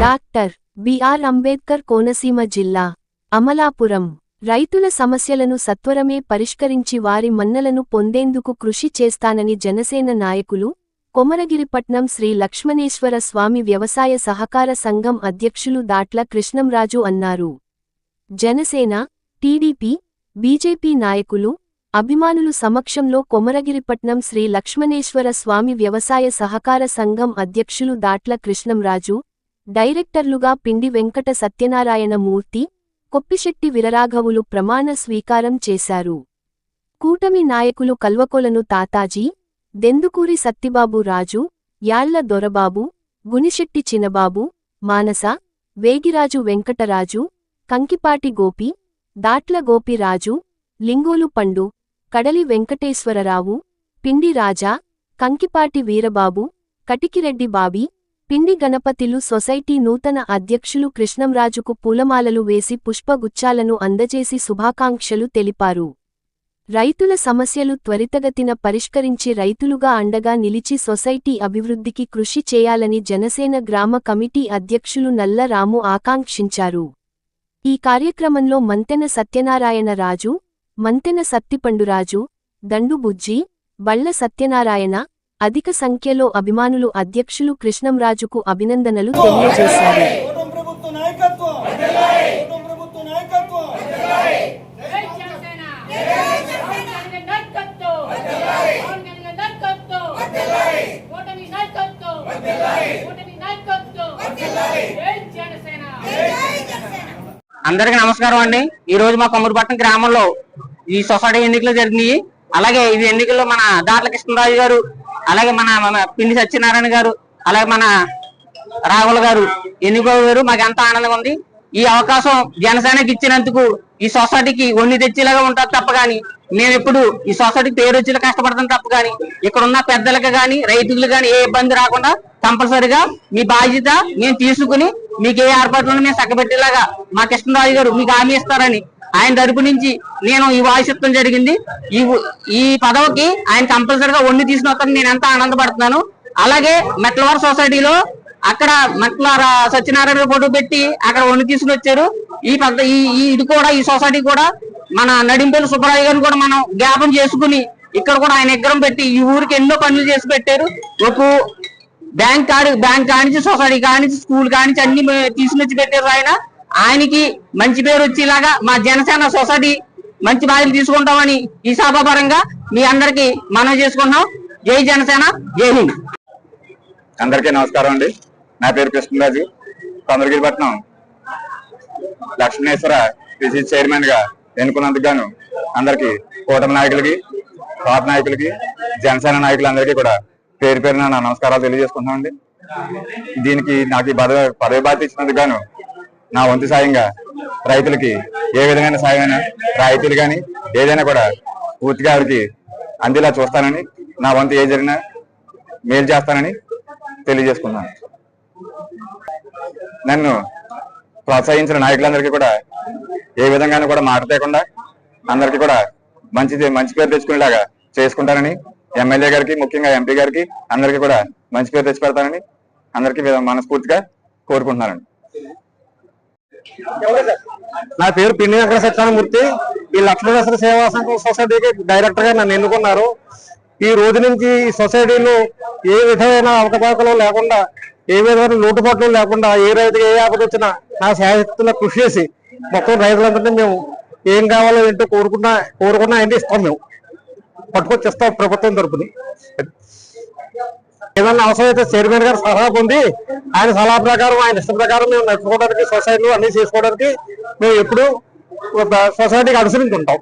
Doctor BR Ambedkar Konaseema జిల్లా అమలాపురం. రైతుల సమస్యలను సత్వరమే పరిష్కరించి వారి మన్నలను పొందేందుకు కృషి చేస్తానని జనసేన నాయకులు కొమరగిరిపట్నం శ్రీ లక్ష్మణేశ్వర స్వామి వ్యవసాయ సహకార సంఘం అధ్యక్షులు దాట్ల కృష్ణంరాజు అన్నారు. జనసేన టీడీపీ బీజేపీ నాయకులు అభిమానులు సమక్షంలో కొమరగిరిపట్నం శ్రీ లక్ష్మణేశ్వర స్వామి వ్యవసాయ సహకార సంఘం అధ్యక్షులు దాట్ల కృష్ణంరాజు డైరెక్టర్లుగా పిండి వెంకట సత్యనారాయణ మూర్తి కొప్పిశెట్టి విరరాఘవులు ప్రమాణ స్వీకారం చేశారు. కూటమి నాయకులు కల్వకొలను తాతాజీ దెందుకూరి సత్తిబాబు రాజు యాళ్ళ దొరబాబు గునిశెట్టి చినబాబు మానస వేగిరాజు వెంకటరాజు కంకిపాటి గోపి దాట్ల గోపిరాజు లింగోలు పండు కడలి వెంకటేశ్వరరావు పిండి రాజా కంకిపాటి వీరబాబు కటికిరెడ్డి బాబీ పిండి గణపతిలు సొసైటీ నూతన అధ్యక్షులు కృష్ణంరాజుకు పూలమాలలు వేసి పుష్పగుచ్చాలను అందజేసి శుభాకాంక్షలు తెలిపారు. రైతుల సమస్యలు త్వరితగతిన పరిష్కరించి రైతులుగా అండగా నిలిచి సొసైటీ అభివృద్ధికి కృషి చేయాలని జనసేన గ్రామ కమిటీ అధ్యక్షులు నల్ల రాము ఆకాంక్షించారు. ఈ కార్యక్రమంలో మంతెన సత్యనారాయణ రాజు మంతెన సత్తిపండురాజు దండుబుజ్జి బళ్ళ సత్యనారాయణ అధిక సంఖ్యలో అభిమానులు అధ్యక్షులు కృష్ణంరాజుకు అభినందనలు తెలియజేశారు. అందరికీ నమస్కారం అండి. ఈ రోజు మా కొమ్మరిపట్నం గ్రామంలో ఈ సొసైటీ ఎన్నికలు జరిగినాయి. అలాగే ఈ ఎన్నికల్లో మన దాట్ల కృష్ణరాజు గారు అలాగే మన మన పిండి సత్యనారాయణ గారు అలాగే మన రాహుల్ గారు ఎన్నికయ్యారు మాకు ఎంత ఆనందంగా ఉంది. ఈ అవకాశం జనసేనకి ఇచ్చినందుకు ఈ సొసైటీకి ఒన్ని తెచ్చేలాగా ఉంటుంది తప్ప గాని మేము ఎప్పుడు ఈ సొసైటీకి పేరు వచ్చేలా కష్టపడతాం తప్ప గాని ఇక్కడ ఉన్న పెద్దలకు గాని రైతులకు గాని ఏ ఇబ్బంది రాకుండా కంపల్సరిగా మీ బాధ్యత మేము తీసుకుని మీకు ఏ ఏర్పాట్లను మేము చక్కబెట్టేలాగా మా కృష్ణరాజు గారు మీకు హామీ ఇస్తారని ఆయన తరపు నుంచి నేను ఈ వాయిస్ జరిగింది. ఈ ఈ పదవికి ఆయన కంపల్సరిగా వండి తీసుకుని నేను ఎంత ఆనందపడుతున్నాను. అలాగే మెట్లవారి సొసైటీలో అక్కడ మెట్ల సత్యనారాయణ ఫోటో పెట్టి అక్కడ వండి తీసుకుని వచ్చారు. ఈ పెద్ద ఈ ఇది కూడా ఈ సొసైటీ కూడా మన నడింపల్లి సుబ్బరాజు గారిని కూడా మనం జ్ఞాపం చేసుకుని ఇక్కడ కూడా ఆయన విగ్రహం పెట్టి ఈ ఊరికి ఎన్నో పనులు చేసి పెట్టారు. ఒక బ్యాంక్ కాడి బ్యాంక్ కానించి సొసైటీ కానించి స్కూల్ కానించి అన్ని తీసుకుని వచ్చి పెట్టారు ఆయన. ఆయనకి మంచి పేరు వచ్చేలాగా మా జనసేన సొసైటీ మంచి బాధ్యత తీసుకుంటామని ఈ సభాపరంగా మీ అందరికి మనం చేసుకుంటున్నాం. జై జనసేన జై హింద్. అందరికీ నమస్కారం అండి. నా పేరు కృష్ణరాజు. కొందరగిరిపట్నం లక్ష్మణేశ్వర పిసి చైర్మన్గా ఎన్నుకున్నందుకు గాను అందరికి కూటమి నాయకులకి పాత నాయకులకి జనసేన నాయకులందరికీ కూడా పేరు పేరున నా నమస్కారాలు తెలియజేసుకుంటున్నామండి దీనికి నాకు ఈ పదవి పదవి బాధ్యత ఇచ్చినందుకు గాను నా వంతు సాయంగా రైతులకి ఏ విధమైన సాయమైనా రాయితీలు కానీ ఏదైనా కూడా పూర్తిగా వారికి అందేలా చూస్తానని నా వంతు ఏ జరిగినా మేలు చేస్తానని తెలియజేసుకున్నాను. నన్ను ప్రోత్సహించిన నాయకులందరికీ కూడా ఏ విధంగానూ కూడా మాట తేకుండా అందరికీ కూడా మంచిది మంచి పేరు తెచ్చుకునేలాగా చేసుకుంటానని ఎమ్మెల్యే గారికి ముఖ్యంగా ఎంపీ గారికి అందరికీ కూడా మంచి పేరు తెచ్చిపెడతానని అందరికీ మనస్ఫూర్తిగా కోరుకుంటున్నానండి. నా పేరు పిండి వెంకట సత్యనారాయణమూర్తి ఈ లక్ష్మీనరసర సేవా సంఘం సొసైటీకి డైరెక్టర్గా నన్ను ఎన్నుకున్నారు. ఈ రోజు నుంచి ఈ సొసైటీలో ఏ విధమైన అవకతవకలు లేకుండా ఏ విధమైన లోటుపాట్లు లేకుండా ఏ రైతుకి ఏ ఆపద వచ్చినా నా శాయత్తులో కృషి చేసి మొత్తం రైతులందరినీ మేము ఏం కావాలో ఏంటో కోరుకున్నా కోరుకున్నా ఏంటి ఇస్తాం మేము. పట్టుకొచ్చి ఇస్తాం ప్రభుత్వం తరపుని. ఏదన్నా అవసరమైతే చైర్మన్ గారు సలహా పొంది ఆయన సలహా ప్రకారం ఆయన ఇష్టం ప్రకారం మేము నడుచుకోవడానికి సొసైటీలు అన్ని చేసుకోవడానికి మేము ఎప్పుడు సొసైటీకి అనుసరించి ఉంటాం